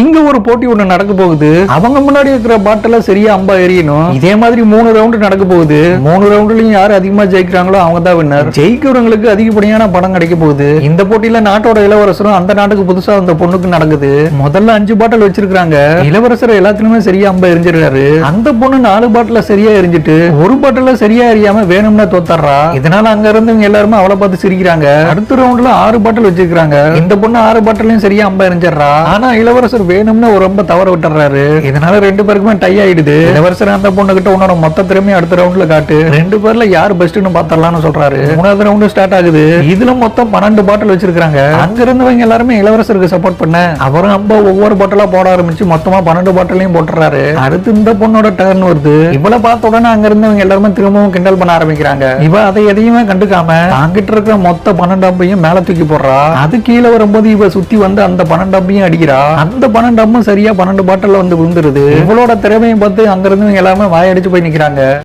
இங்க ஒரு போட்டி ஒண்ணு நடக்க போகுது. அவங்க முன்னாடி இருக்கிற பாட்டில சரியா அம்பா எரியணும் இதே மாதிரி மூணு ரவுண்டு நடக்க போகுது. மூணு ரவுண்ட்லயும் யாரு அதிகமா ஜெயிக்கிறாங்களோ அவங்க தான் வின்னர் ஜெயிக்கிறவங்களுக்கு அதிகப்படியான பணம் கிடைக்க போகுது. இந்த போட்டியில நாட்டோட இளவரசரும் அந்த நாட்டுக்கு புதுசா அந்த பொண்ணுக்கு நடக்குது. முதல்ல அஞ்சு பாட்டில் வச்சிருக்காங்க இளவரசர் எல்லாத்துலயுமே சரியா அம்பா எரிஞ்சிடுறாரு. அந்த பொண்ணு நாலு பாட்டில சரியா எரிஞ்சிட்டு ஒரு பாட்டில சரியா எரியாம வேணும்னா தோத்தர்றா இதனால அங்க இருந்தவங்க எல்லாருமே அவளை பார்த்து சிரிக்கிறாங்க. அடுத்த ரவுண்ட்ல ஆறு பாட்டில் வச்சிருக்காங்க இந்த பொண்ணு ஆறு பாட்டிலையும் சரியா அம்பா எரிஞ்சிடுறா. ஆனா இளவரசர் வேணும்னு ஒரு ரொம்ப தவற விட்டுறாரு. இதனால ரெண்டு பேருக்குமே டை ஆயிடுது. இளவரசர் அந்த பொண்ணு கிட்ட உன்னோட மொத்த திறமையும் அடுத்த ரவுண்ட்ல காட்டு. ரெண்டு பேர்ல யார் பெஸ்ட்னு பாத்திரலாம்னு சொல்றாரு. மூணாவது ரவுண்டு ஸ்டார்ட் ஆகுது. இதுல மொத்தம் பன்னெண்டு பாட்டில் வச்சிருக்காங்க அங்க இருந்தவங்க எல்லாருமே இளவரசருக்கு சப்போர்ட் பண்ண. அவரும் அம்ப ஒவ்வொரு பாட்டிலா போட ஆரம்பிச்சு மொத்தமா பன்னெண்டு பாட்டிலையும் போட்டுறாரு. அடுத்து இந்த பொண்ணோட டர்ன் வருது. இவளை பார்த்த உடனே அங்க இருந்தவங்க எல்லாருமே திரும்பவும் கிண்டல் பண்ண ஆரம்பிக்கிறாங்க. இவ அதை எதையுமே கண்டுக்காம தாங்கிட்டு இருக்கிற மொத்த பன்னெண்டு அம்பையும் மேல தூக்கி போடுறா. அது கீழே வரும்போது இவ சுத்தி வந்து அந்த பன்னெண்டு அம்பையும் அடிக்கிறா. அந்த பன்னெண்டு அம்மும் சரியா பன்னெண்டு பாட்டில் வந்து விழுந்துருது. இவளோட திறமையை பார்த்து அங்க எல்லாமே வாயடிச்சு போய் நிக்கிறாங்க.